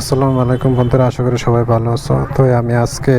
আসসালামু আলাইকুম বন্ধুরা, আশা করি সবাই ভালো আছো। তো আমি আজকে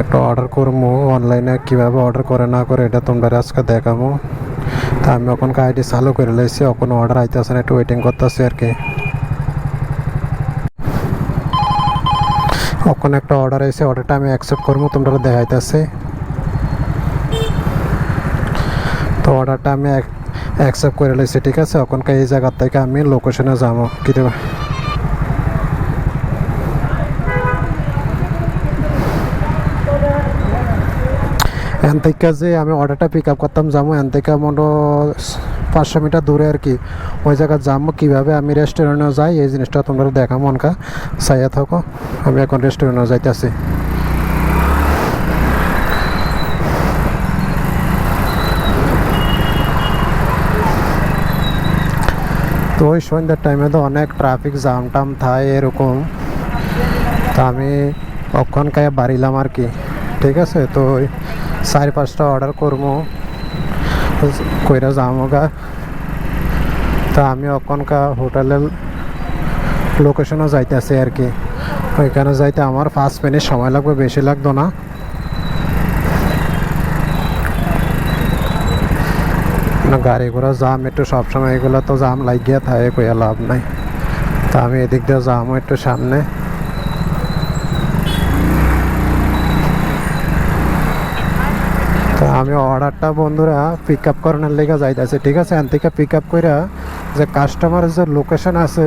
একটা অর্ডার করব অনলাইনে কীভাবে অর্ডার করে না করে এটা তোমরা আজকে দেখাবো। তা আমি এখন আইডি চালু করে লাইছি, এখন অর্ডার আইতেছে না, একটু ওয়েটিং করতেছি আর কি। এখন একটা অর্ডার এসে অর্ডারটা আমি অ্যাকসেপ্ট করব তোমরা দেখাইতেছি। তো অর্ডারটা আমি অ্যাকসেপ্ট করে লাইছি, ঠিক আছে? ওখানকার এই জায়গার থেকে আমি লোকেশনে যাব কি এখান থেকে যে আমি অর্ডারটা পিক আপ করতাম, যাব এখান থেকে মনে পাঁচশো মিটার দূরে আর কি। ওই জায়গায় যাব, কীভাবে আমি রেস্টুরেন্টে যাই, এই জিনিসটা তোমরা দেখাবো মনকা। চাইয়া থাকো, আমি এখন রেস্টুরেন্টে যাইতেছি। তো ওই সন্ধ্যার টাইমে তো অনেক ট্রাফিক জাম টাম থায় এরকম। তা আমি অক্ষণকায় বাড়িলাম আর কি। ঠিক আছে? তো চার পাঁচটা অর্ডার করব। কইরা যাব গা তা আমি অক্ষণকা হোটেলের লোকেশনও যাইতেছি আর কি। ওইখানে যাইতে আমার পাঁচ মিনিট সময় লাগবে, বেশি লাগতো না। না গাড়ি ঘোড়া জাম একটু, সবসময় এগুলো তো জাম লাগিয়ে থাকে, কইয়া লাভ নাই। তা আমি এদিক দিয়ে যাব একটু সামনে। তো আমি অর্ডারটা বন্ধুরা পিক আপ করানোর লেগে যাইতেছে, ঠিক আছে? এন থেকে পিক আপ করে যে কাস্টমারের যে লোকেশন আছে,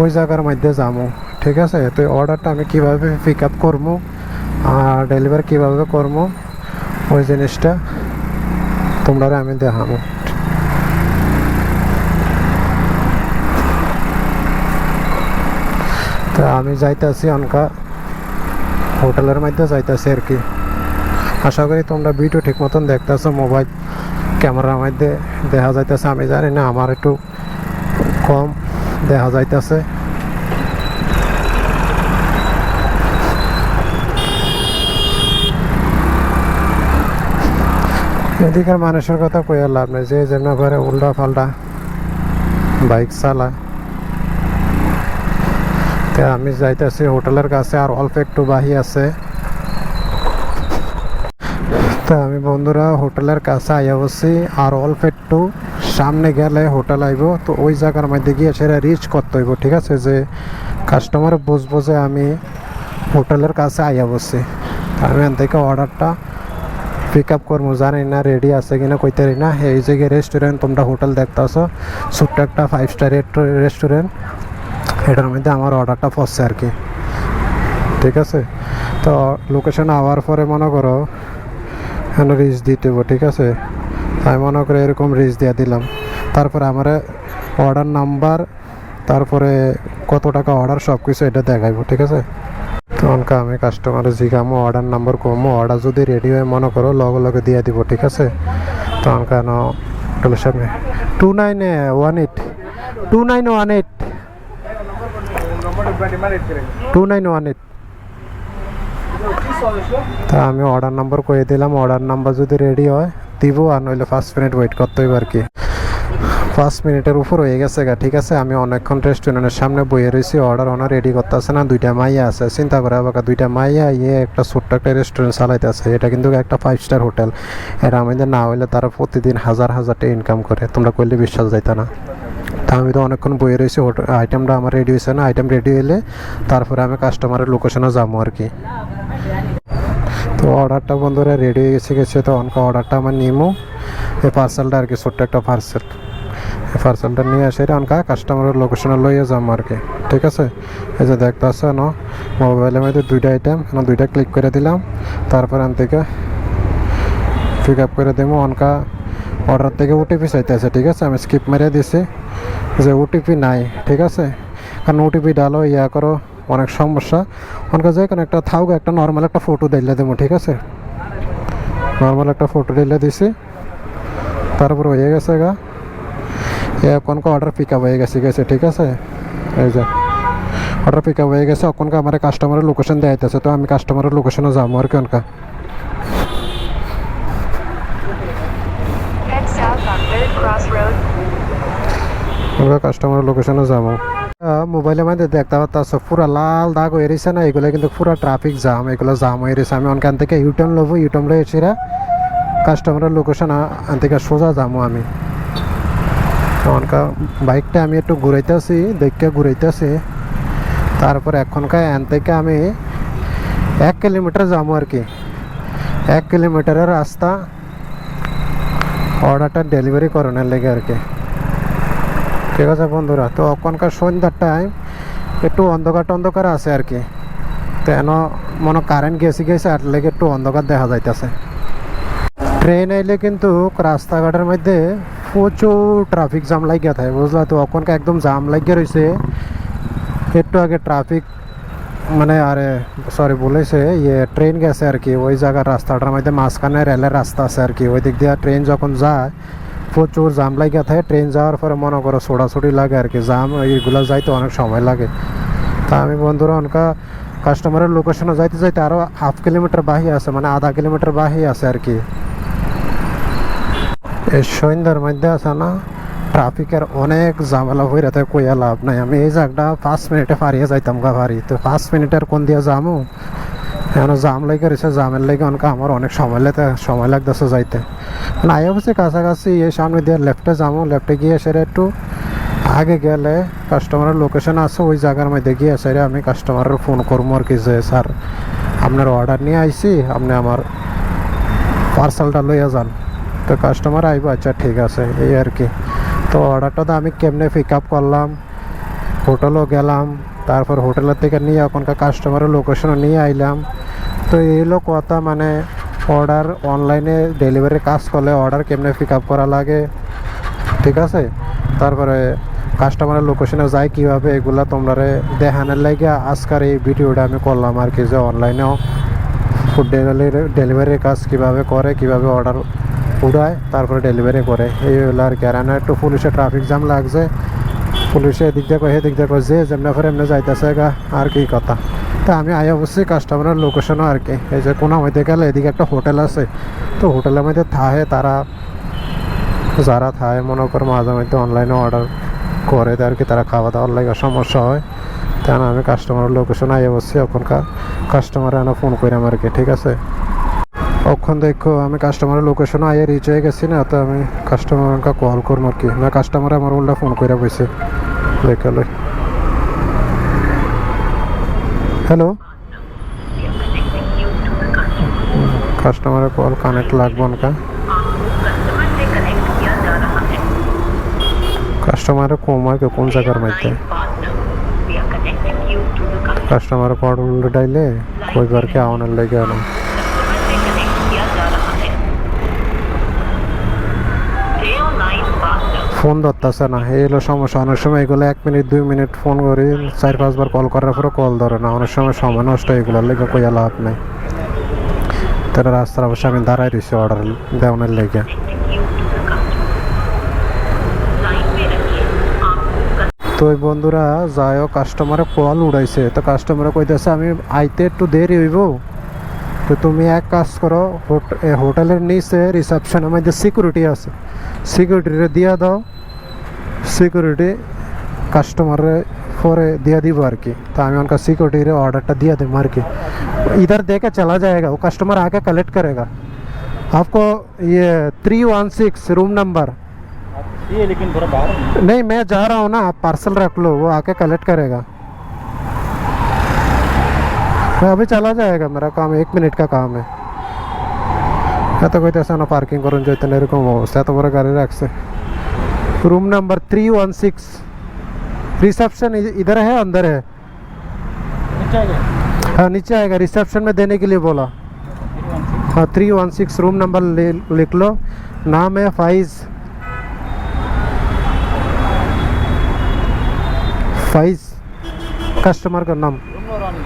ওই জায়গার মধ্যে যাব ঠিক আছে? তো অর্ডারটা আমি কীভাবে পিক আপ করব আর ডেলিভারি কীভাবে করব ওই জিনিসটা তোমরা আমি দেখাবো তা আমি যাইতেছি অনকা হোটেলের মধ্যে যাইতেছি আর কি। আশা করি তোমরা ভিডিও ঠিক মতন দেখতেছো। মোবাইল ক্যামেরার মধ্যে দেখা যাইতেছে। আমি জানি না, আমার একটু কম দেখা যাইতেছে। এদিকের মানুষের কথা কইয়া লাভ নেই। যে যেন করে উল্টা পাল্টা বাইক চালায়। তা আমি যাইতেছি হোটেলের কাছে, আর অল্প একটু বাহি আছে। তা আমি বন্ধুরা হোটেলের কাছে আইয়া বসছি আর অল্প একটু সামনে গেলে হোটেল আইব। তো ওই জায়গার মধ্যে গিয়ে সেটা রিচ করতে হইব, ঠিক আছে? যে কাস্টমার বুঝব যে আমি হোটেলের কাছে আইয়া বসছি আমি এখান থেকে অর্ডারটা পিক আপ করব। জানি না রেডি আছে কিনা, কইতে না। এই জায়গায় রেস্টুরেন্ট তোমরা হোটেল দেখতেছো, ছোট্ট একটা ফাইভ স্টার রেস্টুরেন্ট এটার মধ্যে আমার অর্ডারটা ফসছে আর কি। ঠিক আছে? তো লোকেশন আওয়ার পরে মনে করো এখন রিচ দিতে ঠিক আছে? আমি মনে করে এরকম রিচ দিয়ে দিলাম। তারপরে আমার অর্ডার নাম্বার তারপরে কত টাকা অর্ডার সব কিছু এটা দেখাইবো, ঠিক আছে? তখনকে আমি কাস্টমার জিগামো অর্ডার নাম্বার কমো অর্ডার যদি রেডি হয়ে মনে করো, লগে লগে দিয়ে দিব, ঠিক আছে? তখন কেন সামনে। Two nine one eight two nine one eight two nine one eight তা আমি অর্ডার নাম্বার কয়ে দিলাম অর্ডার নাম্বার যদি রেডি হয়, দিব, আর নইলে পাঁচ মিনিট ওয়েট করতে হইব আর কি। পাঁচ মিনিটের উপর হয়ে গেছে গা, ঠিক আছে? আমি অনেকক্ষণ রেস্টুরেন্টের সামনে বইয়ে রয়েছি অর্ডার ওনার রেডি করতে আছে না, দুইটা মাইয়া আছে। চিন্তা করে আবার দুইটা মাইয়া ইয়ে একটা ছোট্ট একটা রেস্টুরেন্ট চালাইতে আছে। এটা কিন্তু একটা ফাইভ স্টার হোটেল এটা আমাদের না হইলে তারা প্রতিদিন হাজার হাজার টাকা ইনকাম করে। তোমরা করলে বিশ্বাস যাইতে না। তা আমি তো অনেকক্ষণ বইয়ে রয়েছি আইটেমটা আমার রেডি হয়েছে না আইটেম রেডি হলে তারপরে আমি কাস্টমারের লোকেশনে যাব আর কি। তো অর্ডারটা বন্ধুরা রেডি হয়ে গেছে গেছে তো অনকা অর্ডারটা আমার নিমো। এই পার্সেলটা আর কি ছোট্ট একটা পার্সেল এই পার্সেলটা নিয়ে আসে অনকা কাস্টমারের লোকেশনে লইয়ে যাব আর কি। ঠিক আছে? এই যে দেখতে আছে ন মোবাইলের মধ্যে দুইটা আইটেম দুইটা ক্লিক করে দিলাম। তারপর আন থেকে পিক আপ করে দেবো অনকা অর্ডার থেকে ওটিপি চাইতে আছে ঠিক আছে? আমি স্কিপ মেরে দিছি। যে ওটিপি নাই, ঠিক আছে? কারণ ওটিপি ডালো, ইয়া করো। অনেক সমস্যা। অনেক যে কোনো একটা থাক একটা নর্মাল একটা ফটো দিলে দেবো ঠিক আছে? নর্মাল একটা ফটো দিলে দিছি। তারপর হয়ে গেছে গা। এখনকে অর্ডার পিক আপ হয়ে গেছে গেছে ঠিক আছে? এই যে অর্ডার পিক আপ হয়ে গেছে। অখনকে আমার কাস্টমারের লোকেশন দেওয়া হইতেছে তো আমি কাস্টমারের লোকেশনে যাব আর কি অনকা. আমরা কাস্টমারের লোকেশনে যাব মোবাইলের মধ্যে দেখতে পাচ্ছ পুরা লাল দাগ হয়ে রয়েছে না, এগুলো কিন্তু পুরা ট্রাফিক জাম এগুলো জাম হয়ে রয়েছে। আমি ওখান থেকে ইউটার্ন লবো ইউটার্ন লয়ে এসে কাস্টমারের লোকেশন আন থেকে সোজা যাব আমি। তখনকা বাইকটা আমি একটু ঘুরাইতেছি, দেখে ঘুরাইতেছি। তারপর এখনকার এন থেকে আমি এক কিলোমিটার যাব আর কি। এক কিলোমিটারের রাস্তা অর্ডারটা ডেলিভারি করানোর লেগে আর কি। ঠিক আছে বন্ধুরা, তো ওখানকার সন্ধ্যার টাইম একটু অন্ধকার টন্ধকার আছে আর কি। তো মনে কারেন্ট গেছে গেছে, আর লেগে একটু অন্ধকার দেখা যাইতেছে। ট্রেন এলে কিন্তু রাস্তাঘাটের মধ্যে প্রচুর ট্রাফিক জাম লাগিয়ে থাকে, বুঝলা তো? ওখানকার একদম জাম লাগিয়ে রয়েছে একটু আগে ট্রাফিক মানে আরে সরি বলেছে ইয়ে ট্রেন গেছে আর কি, ওই জায়গার রাস্তাটার মধ্যে মাঝখানে রেলের রাস্তা আছে আর কি। ওই দিক দিয়ে ট্রেন যখন যায় প্রচুর জাম লাগিয়ে থাকে ট্রেন যাওয়ার পরে মনে করো ছোড়াছুটি লাগে আর কি, জাম এইগুলো যাইতে অনেক সময় লাগে। তা আমি বন্ধুরা অনকা কাস্টমারের লোকেশনে যাইতে যাইতে আরও হাফ কিলোমিটার বাহি আছে মানে আধা কিলোমিটার বাহি আছে আর কি। এই সন্ধ্যার মধ্যে আছে না ট্রাফিকের অনেক ঝামেলা হয়ে থাকে, কইয়া লাভ নাই। আমি এই জায়গাটা পাঁচ মিনিটে পারিয়ে যাইতাম গা পারি তো পাঁচ মিনিটের কোন দিয়ে যামু? এখন জাম লেগে রয়েছে জামের লেগে অনেক আমার অনেক সময় লেতে, সময় লাগতেছে যাইতে। নাই অবশ্যই কাছাকাছি এই সামনে দিয়ে লেফটে যাব লেফটে গিয়ে সেরে একটু আগে গেলে কাস্টমারের লোকেশন আছে, ওই জায়গার মধ্যে গিয়ে সেরে আমি কাস্টমারের ফোন করব আর কি যে, স্যার, আপনার অর্ডার নিয়ে আইছি, আপনি আমার পার্সেলটা লইয়া যান। তো কাস্টমার আইব আচ্ছা ঠিক আছে। এই আর কি। তো অর্ডারটা তো আমি কেমনে পিক আপ করলাম হোটেলও গেলাম, তারপর হোটেলের থেকে নিয়ে ওখানকার কাস্টমারের লোকেশনও নিয়ে আইলাম। তো এইগুলো কথা মানে অর্ডার অনলাইনে ডেলিভারি কাজ করলে অর্ডার কেমনে পিক আপ করা লাগে, ঠিক আছে? তারপরে কাস্টমারের লোকেশনে যায় কীভাবে, এগুলা তোমরা দেখানোর লাগে আজকার এই ভিডিওটা আমি করলাম আর কি, যে অনলাইনেও ফুড ডেলিভারি ডেলিভারির কাজ কীভাবে করে, কীভাবে অর্ডার উড়ায়, তারপরে ডেলিভারি করে। এই আর কি। আর একটু পুলিশে ট্রাফিক জ্যাম লাগছে। পুলিশে এদিক দিয়ে এদিক দিয়ে যে যেমনি করে এমনি যাইতেছে গা, আর কি কথা। তা আমি আই অবশ্যই কাস্টমারের লোকেশনও আর কি এই যে কোনো মধ্যে গেলে এদিকে একটা হোটেল আছে, তো হোটেলের মধ্যে থাহে তারা, যারা থায় মনে করে মাঝে মধ্যে অনলাইনে অর্ডার করে আর কি তারা খাওয়া দাওয়ার লাগে সমস্যা হয়। তেন আমি কাস্টমারের লোকেশন আই অবশ্যই ওখানকার কাস্টমার এনে ফোন করিলাম আর কি ঠিক আছে? অক্ষণ দেখো, আমি কাস্টমারের লোকেশন আইয়ে রিচ হয়ে গেছি না, তো আমি কাস্টমারকে কল করব আর কি না কাস্টমারে আমার উল্টা ফোন করে বসে দেখে হ্যালো কাস্টমারের কল কানেক্ট লাগবো না कस्टमर से कनेक्ट किया जा रहा है কাস্টমারের কোমার কে কোন জায়গার মধ্যে partner we are ফোন ধরতেছে না। এই হলো সমস্যা। অনেক সময় এগুলো এক মিনিট, দুই মিনিট ফোন করি, চার, পাঁচবার কল করার পরে কল ধরে না। অনেক সময় সময় নষ্ট এগুলোর লেগে কইয়া লাভ নেই। তারা রাস্তার অবশ্যই আমি দাঁড়াই রয়েছি অর্ডার দেওয়ানের লেগে। তো ওই বন্ধুরা হোক কাস্টমারে কল উড়াইছে। তো কাস্টমারে কইতেছে, আমি আইতে একটু দেরি হইব। তো তুমি এক কাজ করো হোট- এ হোটেলের নিচে রিসেপশনের মধ্যে সিকিউরিটি আছে সিকিউরিটিরে দিয়া দাও সিকিউরিটি কাস্টমারে পরে দিয়া দিব আর কি তো আমি उनका सिक्योरिटी ऑर्डर दिया दूँ मार के इधर दे के चला जाएगा वो कस्टमर आके कलेक्ट करेगा आपको ये three one six room number ये लेकिन थोड़ा बाहर है। नहीं मैं जा रहा हूँ ना आप पार्सल रख लो वो आके कलेक्ट करेगा तो अभी चला जाएगा मेरा काम एक मिनट का काम है। आता तो कोई ऐसा ना पार्किंग करूँ जो इतने रकम अवस्था तो मेरा गाड़ी रख से room number three one six reception इधर है अंदर है? हाँ नीचे आएगा रिसेप्शन में देने के लिए बोला। हाँ three one six room number लिख लो। नाम है फाइज फाइज कस्टमर का नाम।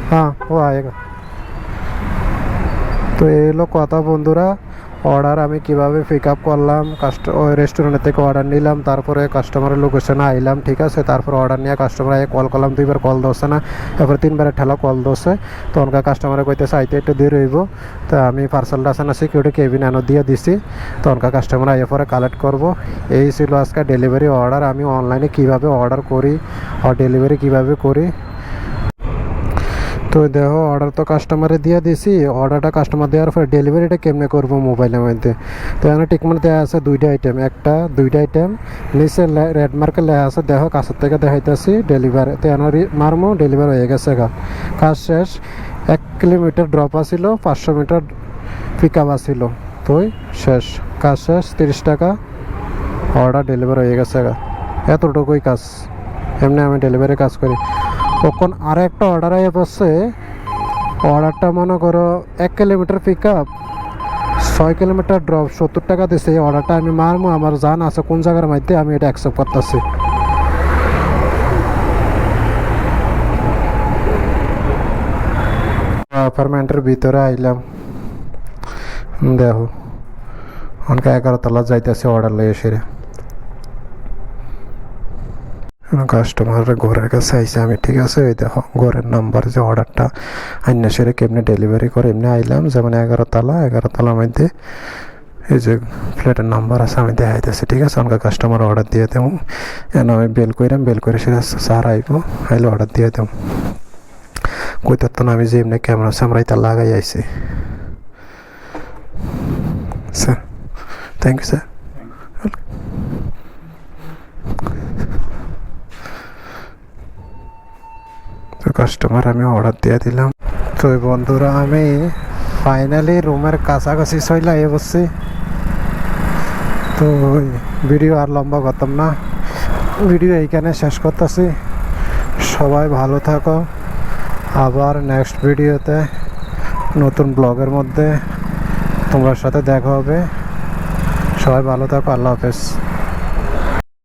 हाँ वो आएगा তো এই হলো কথা বন্ধুরা অর্ডার আমি কিভাবে পিক আপ করলাম কাস্ট ওই রেস্টুরেন্ট থেকে অর্ডার নিলাম তারপরে কাস্টমারের লোকেশনে আইলাম ঠিক আছে তারপর অর্ডার নিয়ে কাস্টমার আগে কল করলাম দুইবার কল দোসে না এরপর তিনবার ঠেলা কল দোসে তো অনকা কাস্টমারে কইতেছে আইতে একটু দিয়ে রইব তো আমি পার্সেলটা আছে না সিকিউরিটি কেবিন আনো দিয়ে দিছি তো অনকা কাস্টমার আইয়ে পরে কালেক্ট করব এই ছিল আজকে ডেলিভারি অর্ডার আমি অনলাইনে কিভাবে অর্ডার করি আর ডেলিভারি কিভাবে করি তো দেখো অর্ডার তো কাস্টমারে দিয়ে দিছি। অর্ডারটা কাস্টমার দেওয়ার পরে ডেলিভারিটা কেমনে করব মোবাইলের মধ্যে? তো এখানে টিকমার দেওয়া আছে দুইটা আইটেম একটা, দুইটা আইটেম নিচে রেড মার্কে লেখা আছে, দেখো, কাছের থেকে দেখাইতেছি ডেলিভারি তো এনার মারমো ডেলিভারি হয়ে গেছে গা। কাজ শেষ। এক কিলোমিটার ড্রপ আছিল, পাঁচশো মিটার পিক আপ আছিল। তো শেষ। কাজ শেষ, তিরিশ টাকা। অর্ডার ডেলিভারি হয়ে গেছে গা। এতটুকুই কাজ। এমনি আমি ডেলিভারি কাজ করি। তখন আর একটা অর্ডার আইয়া পড়ছে অর্ডারটা মনে করো এক কিলোমিটার পিক আপ ছয় কিলোমিটার ড্রপ সত্তর টাকা দিছে। এই অর্ডারটা আমি মারমু, আমার জান আছে কোন জায়গার মধ্যে, আমি এটা অ্যাকসেপ্ট করতেছি। অ্যাপার্টমেন্টের ভিতরে আইলাম। দেখো, অনেকে এগারো তলা যাইতেছে অর্ডার লয়ে সেরে। কাস্টমার ঘরের কাছে আইসে আমি, ঠিক আছে ওই দেখো, ঘরের নাম্বার যে অর্ডারটা আইন সেরে কেমনি ডেলিভারি করে? এমনি আইলাম, যেমন এগারো তলা, এগারো তলার মধ্যে এই যে ফ্ল্যাটের নাম্বার আছে, আমি দেখাইতেছি ঠিক আছে, আমাকে কাস্টমার অর্ডার দিয়ে দেবো এন আমি বেল কইরাম, বেল করে সেটা স্যার আইব, আইলে অর্ডার দিয়ে দেবো কইতার তো আমি যে এমনি ক্যামেরা স্যামরা এটা লাগাই আইছি। Sir thank you sir customer আমি অর্ডার দিয়ে দিলাম। তো বন্ধুরা, আমি ফাইনালি রুমের কাছাকাছি চলে আই বসছি। তো ভিডিও আর লম্বা করতাম না। ভিডিও এইখানে শেষ করতেছি। সবাই ভালো থাকো। আবার নেক্সট ভিডিওতে নতুন ব্লগের মধ্যে তোমার সাথে দেখা হবে। সবাই ভালো থাকো, আল্লাহ হাফেজ।